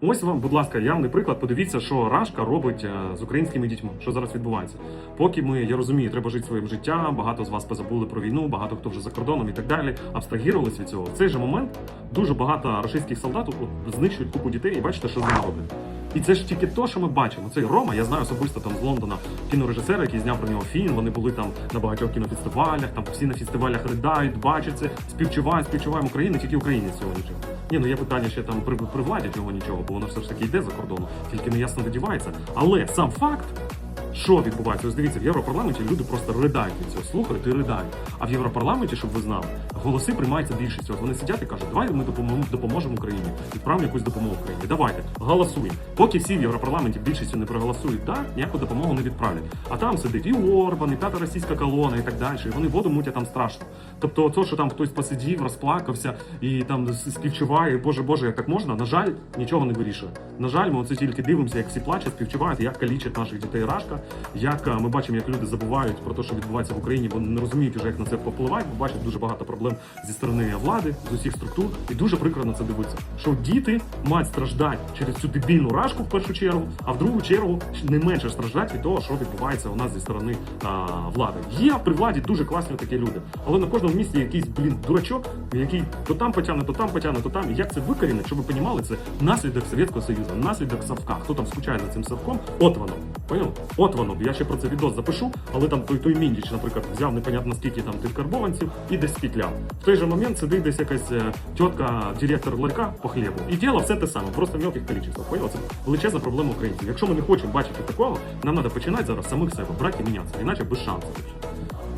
Ось вам, будь ласка, явний приклад. Подивіться, що Рашка робить е, з українськими дітьми, що зараз відбувається. Поки ми, я розумію, треба жити своїм життям. Багато з вас позабули про війну, багато хто вже за кордоном і так далі. Абстрагірувались від цього. В цей же момент дуже багато російських солдат знищують купу дітей, і бачите, що з ними роблять. І це ж тільки то, що ми бачимо. Цей Рома, я знаю особисто там з Лондона кінорежисера, який зняв про нього фільм. Вони були там на багатьох кінофестивалях, там всі на фестивалях ридають, бачать це, співчувають, співчуваємо Україну, тільки Україні нічого. Ні, ну є питання ще там при, при владі цього нічого, бо воно все ж таки йде за кордону, тільки неясно видівається. Але сам факт. Що відбувається? Ось дивіться, в Європарламенті люди просто ридають від цього, слухають і ридають. А в Європарламенті, щоб ви знали, голоси приймаються більшістю. От вони сидять і кажуть, давай ми допоможемо, Україні, відправимо якусь допомогу Україні. Давайте голосуємо. Поки всі в Європарламенті більшістю не проголосують, так ніяку допомогу не відправлять. А там сидить і Орбан, і п'ята російська колона, і так далі. І вони воду мутять там страшно. Тобто, то, що там хтось посидів, розплакався і там співчуває, боже Боже, як так можна, на жаль, нічого не вирішує. На жаль, ми оце тільки дивимося, як всі плачуть, співчувають, як калічать наших дітей Рашка, як е, ми бачимо, як люди забувають про те, що відбувається в Україні, бо не розуміють вже, як на це попливати, бо бачать дуже багато проблем зі сторони влади, з усіх структур, і дуже прикро на це дивитися. Що діти мають страждати через цю дебільну рашку в першу чергу, а в другу чергу не менше страждати від того, що відбувається у нас зі сторони а, влади. Є при владі дуже класні такі люди, але на кожному місці якийсь блін дурачок, який то там потягне, то там потягне, то там. І як це викорінить, щоб ви розуміли, це наслідок Совєтського Союзу, наслідок Савка. Хто там скучає за цим Савком? От воно. Поняв? От воно. Я ще про це відос запишу, але там той той міндіч, наприклад, взяв непонятно скільки там тих карбованців і десь спітляв. В той же момент сидить десь якась е, тітка, директор ларька по хлібу. І діло все те саме, просто в мелких кількостях. Поняв? Це величезна проблема українців. Якщо ми не хочемо бачити такого, нам треба починати зараз самих себе, брати і мінятися, іначе без шансів.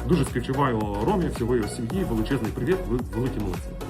Дуже співчуваю Ромі, всього його сім'ї, величезний привіт, ви великі молодці.